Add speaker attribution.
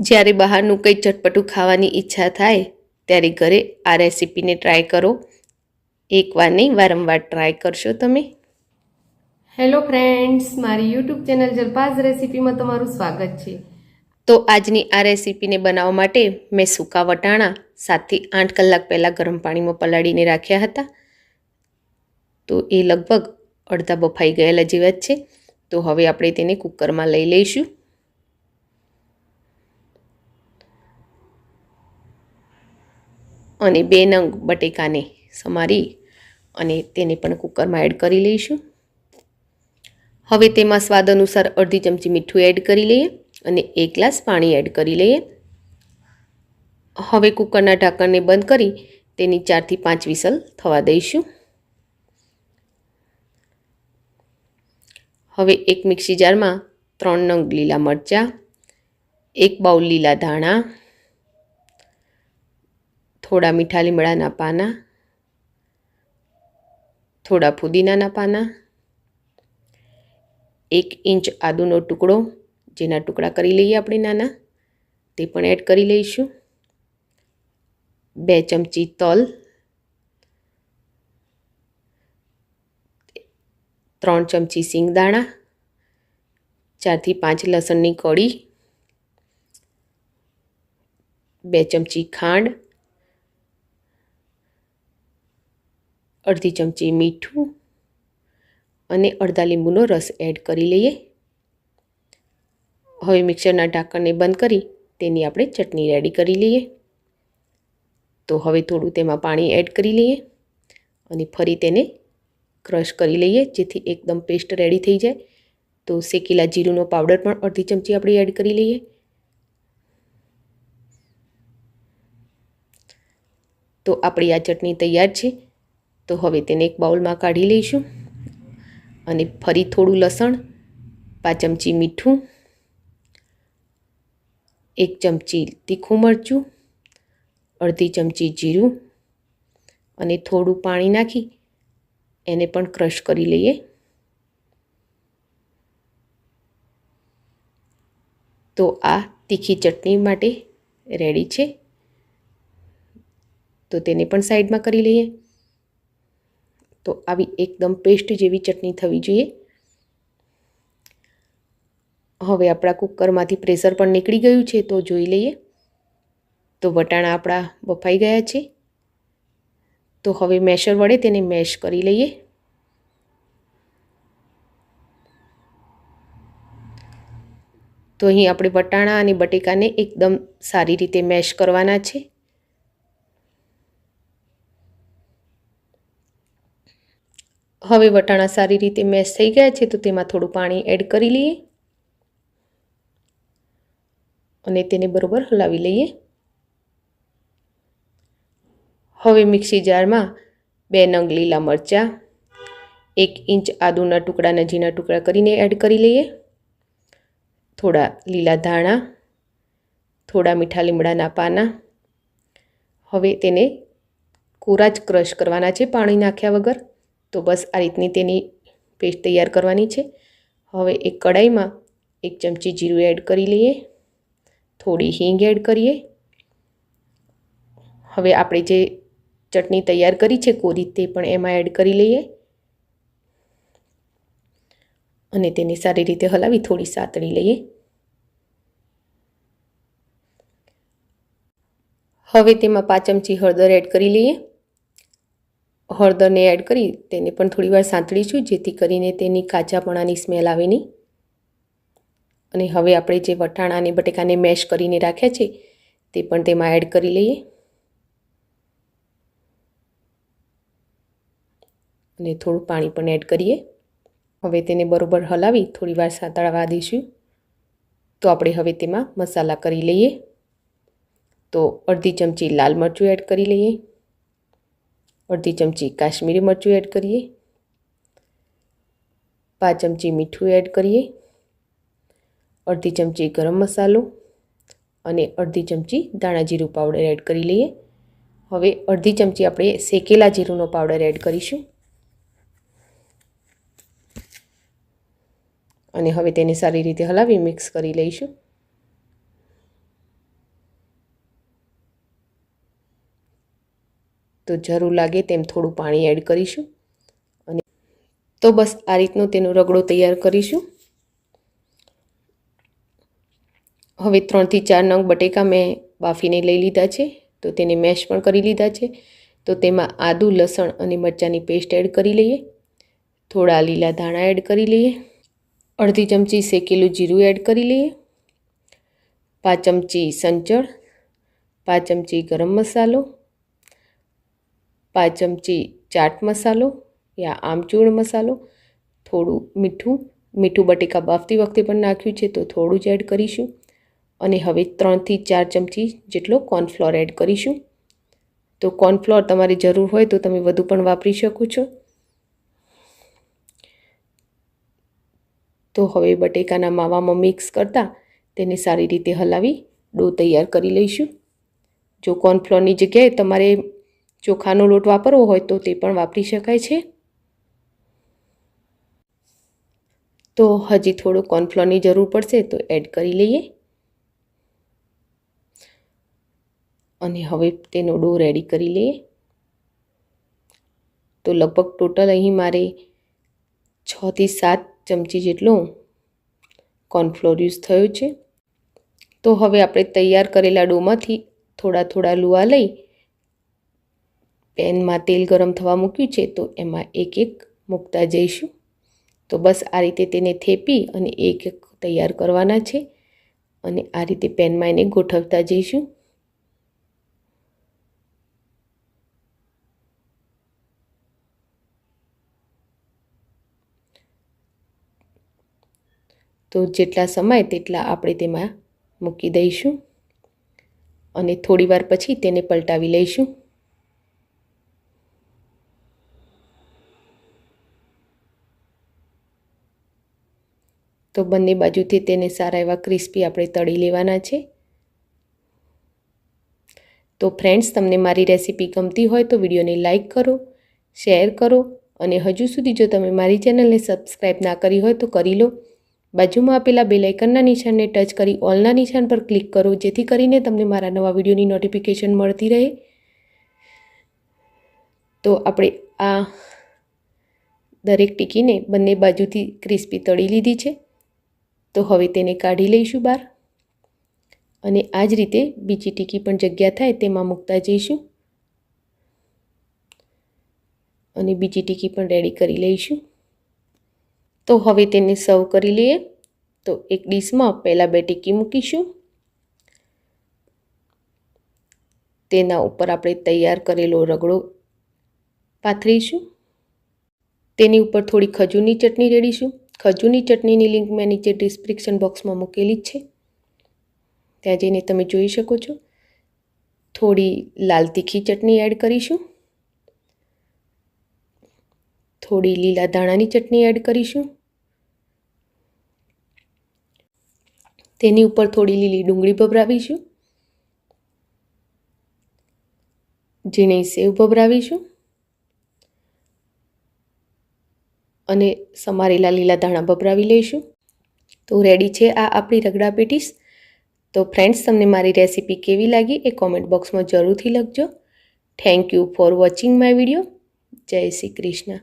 Speaker 1: જ્યારે બહારનું કંઈ ચટપટું ખાવાની ઈચ્છા થાય ત્યારે ઘરે આ રેસીપીને ટ્રાય કરો. એકવાર નહીં વારંવાર ટ્રાય કરશો તમે. હેલો ફ્રેન્ડ્સ મારી યુટ્યુબ ચેનલ જલપાઝ રેસીપીમાં તમારું સ્વાગત છે. તો આજની આ રેસીપીને બનાવવા માટે મેં સૂકા વટાણા સાતથી આઠ કલાક પહેલાં ગરમ પાણીમાં પલાળીને રાખ્યા હતા. તો એ લગભગ અડધા બફાઈ ગયેલા જેવા જ છે. તો હવે આપણે તેને કુકરમાં લઈ લઈશું. અને બે નંગ બટેકાને સમારી અને તેને પણ કુકરમાં એડ કરી લઈશું. હવે તેમાં સ્વાદ અનુસાર અડધી ચમચી મીઠું એડ કરી લઈએ અને એક ગ્લાસ પાણી એડ કરી લઈએ. હવે કુકરના ઢાંકણને બંધ કરી તેની ચારથી પાંચ વિસલ થવા દઈશું. હવે એક મિક્સી જારમાં ત્રણ નંગ લીલા મરચાં, એક બાઉલ લીલા ધાણા થોડા મીઠા લીમડાના પાના, થોડા ફુદીનાના પાના, એક ઇંચ આદુનો ટુકડો, જેના ટુકડા કરી લઈએ આપણે નાના, તે પણ એડ કરી લઈશું. બે ચમચી તલ, ત્રણ ચમચી સિંગદાણા, ચારથી પાંચ લસણની કળી, બે ચમચી ખાંડ અડધી ચમચી મીઠું અને અડધા લીંબુનો રસ એડ કરી લઈએ. હવે મિક્સરના ઢાંકણને બંધ કરી તેની આપણે ચટણી રેડી કરી લઈએ. તો હવે થોડું તેમાં પાણી એડ કરી લઈએ અને ફરી તેને ક્રશ કરી લઈએ જેથી એકદમ પેસ્ટ રેડી થઈ જાય. તો શેકેલા જીરુંનો પાવડર પણ અડધી ચમચી આપણે એડ કરી લઈએ. તો આપણી આ ચટણી તૈયાર છે. તો હવે તેને એક બાઉલમાં કાઢી લઈશું અને ફરી થોડું લસણ, પાંચ ચમચી મીઠું, એક ચમચી તીખું મરચું, અડધી ચમચી જીરું અને થોડું પાણી નાખી એને પણ ક્રશ કરી લઈએ. તો આ તીખી ચટણી માટે રેડી છે. તો તેને પણ સાઈડમાં કરી લઈએ. તો આવી એકદમ પેસ્ટ જેવી ચટણી થવી જોઈએ. હવે આપણા કુકરમાંથી પ્રેશર પણ નીકળી ગયું છે તો જોઈ લઈએ. તો વટાણા આપણા બફાઈ ગયા છે. તો હવે મેશર વડે તેને મેશ કરી લઈએ. તો અહીં આપણે વટાણા અને બટેકાને એકદમ સારી રીતે મેશ કરવાના છે. હવે વટાણા સારી રીતે મેશ થઈ ગયા છે, તો તેમાં થોડું પાણી એડ કરી લઈએ. અને તેને બરોબર હલાવી લઈએ. હવે મિક્સી જારમાં બે નંગ લીલા મરચાં, એક ઇંચ આદુના ટુકડાના ઝીણા ટુકડા કરીને એડ કરી લઈએ. થોડા લીલા ધાણા, થોડા મીઠા લીમડાના પાના. હવે તેને કોરા જ ક્રશ કરવાના છે પાણી નાખ્યા વગર. તો બસ આ રીતની તેની પેસ્ટ તૈયાર કરવાની છે. હવે એક કડાઈમાં એક ચમચી જીરું એડ કરી લઈએ. થોડી હિંગ એડ કરીએ. હવે આપણે જે ચટણી તૈયાર કરી છે કોરી તે પણ એમાં એડ કરી લઈએ. અને તેને સારી રીતે હલાવી થોડી સાતળી લઈએ. હવે તેમાં પાંચ ચમચી હળદર એડ કરી લઈએ. હળદરને એડ કરી તેને પણ થોડીવાર સાંતળીશું, જેથી કરીને તેની કાચાપણાની સ્મેલ આવે નહીં. અને હવે આપણે જે વટાણા અને બટેકાને મેશ કરીને રાખ્યા છે, તે પણ તેમાં એડ કરી લઈએ. અને થોડું પાણી પણ એડ કરીએ. હવે તેને બરોબર હલાવી થોડીવાર સાંતળવા દઈશું. તો આપણે હવે તેમાં મસાલા કરી લઈએ. તો અડધી ચમચી લાલ મરચું એડ કરી લઈએ. અડધી ચમચી કાશ્મીરી મરચું એડ કરીએ. પાંચ ચમચી મીઠું એડ કરીએ. અડધી ચમચી ગરમ મસાલો અને અડધી ચમચી દાણા જીરું પાવડર એડ કરી લઈએ. હવે અડધી ચમચી આપણે શેકેલા જીરુંનો પાવડર એડ કરીશું. અને હવે તેને સારી રીતે હલાવી મિક્સ કરી લઈશું. તો જરૂર લાગે તેમ થોડું પાણી એડ કરીશું. અને તો બસ આ રીતનો તેનો રગડો તૈયાર કરીશું. હવે ત્રણથી ચાર નંગ બટેકા મેં બાફીને લઈ લીધા છે, તો તેને મેશ પણ કરી લીધા છે. તો તેમાં આદુ, લસણ અને મરચાંની પેસ્ટ એડ કરી લઈએ. થોડા લીલા ધાણા એડ કરી લઈએ. અડધી ચમચી શેકેલું જીરું એડ કરી લઈએ. પાંચ ચમચી સંચળ. પાંચ ચમચી ગરમ મસાલો. પાંચ ચમચી ચાટ મસાલો યા આમચૂર્ણ મસાલો, થોડું મીઠું મીઠું બટેકા બાફતી વખતે પણ નાખ્યું છે તો થોડું જ એડ કરીશું. અને હવે ત્રણથી ચાર ચમચી જેટલો કોર્નફ્લોર એડ કરીશું. તો કોર્નફ્લોર તમારે જરૂર હોય તો તમે વધુ પણ વાપરી શકો છો. તો હવે બટેકાના માવામાં મિક્સ કરતાં તેને સારી રીતે હલાવી ડો તૈયાર કરી લઈશું. જો કોર્નફ્લોરની જગ્યાએ તમારે ચોખાનો લોટ વાપરવો હોય તો તે પણ વાપરી શકાય છે. તો હજી થોડું કોર્નફ્લોરની જરૂર પડશે તો એડ કરી લઈએ. અને હવે તેનો ડો રેડી કરી લઈએ. તો લગભગ ટોટલ અહીં મારે છથી સાત ચમચી જેટલો કોર્નફ્લોર યુઝ થયો છે. તો હવે આપણે તૈયાર કરેલા ડોમાંથી થોડા થોડા લુઆ લઈ પેનમાં તેલ ગરમ થવા મૂક્યું છે, તો એમાં એક એક મૂકતા જઈશું. તો બસ આ રીતે તેને થેપી અને એક એક તૈયાર કરવાના છે અને આ રીતે પેનમાં એને ગોઠવતા જઈશું. તો જેટલા સમય તેટલા આપણે તેમાં મૂકી દઈશું અને થોડી વાર પછી તેને પલટાવી લઈશું. તો બંને બાજુથી તેને સારા એવા ક્રિસ્પી આપણે તળી લેવાના છે. તો ફ્રેન્ડ્સ, તમને મારી રેસીપી ગમતી હોય તો વિડીયોને લાઇક કરો, શેર કરો અને હજુ સુધી જો તમે મારી ચેનલને સબસ્ક્રાઈબ ના કરી હોય તો કરી લો. બાજુમાં આપેલા બેલાઇકનના નિશાનને ટચ કરી ઓલના નિશાન પર ક્લિક કરો, જેથી કરીને તમને મારા નવા વિડીયોની નોટિફિકેશન મળતી રહે. તો આપણે આ દરેક ટીકીને બંને બાજુથી ક્રિસ્પી તળી લીધી છે. તો હવે તેને કાઢી લઈશું બહાર. અને આ જ રીતે બીજી ટીકી પણ જગ્યા થાય તેમાં મૂકતા જઈશું. અને બીજી ટીકી પણ રેડી કરી લઈશું. તો હવે તેને સર્વ કરી લઈએ. તો એક ડીશમાં પહેલાં બે ટીકી મૂકીશું. તેના ઉપર આપણે તૈયાર કરેલો રગડો પાથરીશું. તેની ઉપર થોડી ખજૂરની ચટણી રેડીશું. ખજૂરની ચટણીની લિંક મેં નીચે ડિસ્ક્રિપ્શન બોક્સમાં મૂકેલી જ છે. ત્યાં જઈને તમે જોઈ શકો છો. થોડી લાલ તીખી ચટણી એડ કરીશું. થોડી લીલા ધાણાની ચટણી એડ કરીશું. તેની ઉપર થોડી લીલી ડુંગળી ભભરાવીશું. ઝીણી સેવ ભભરાવીશું. અને સમારેલા લીલા ધાણા ભભરાવી લઈશું. તો રેડી છે આ આપણી રગડા પેટીસ. તો ફ્રેન્ડ્સ તમને મારી રેસીપી કેવી લાગી એ કોમેન્ટ બોક્સમાં જરૂરથી લખજો. Thank you for watching my video જય શ્રી કૃષ્ણ.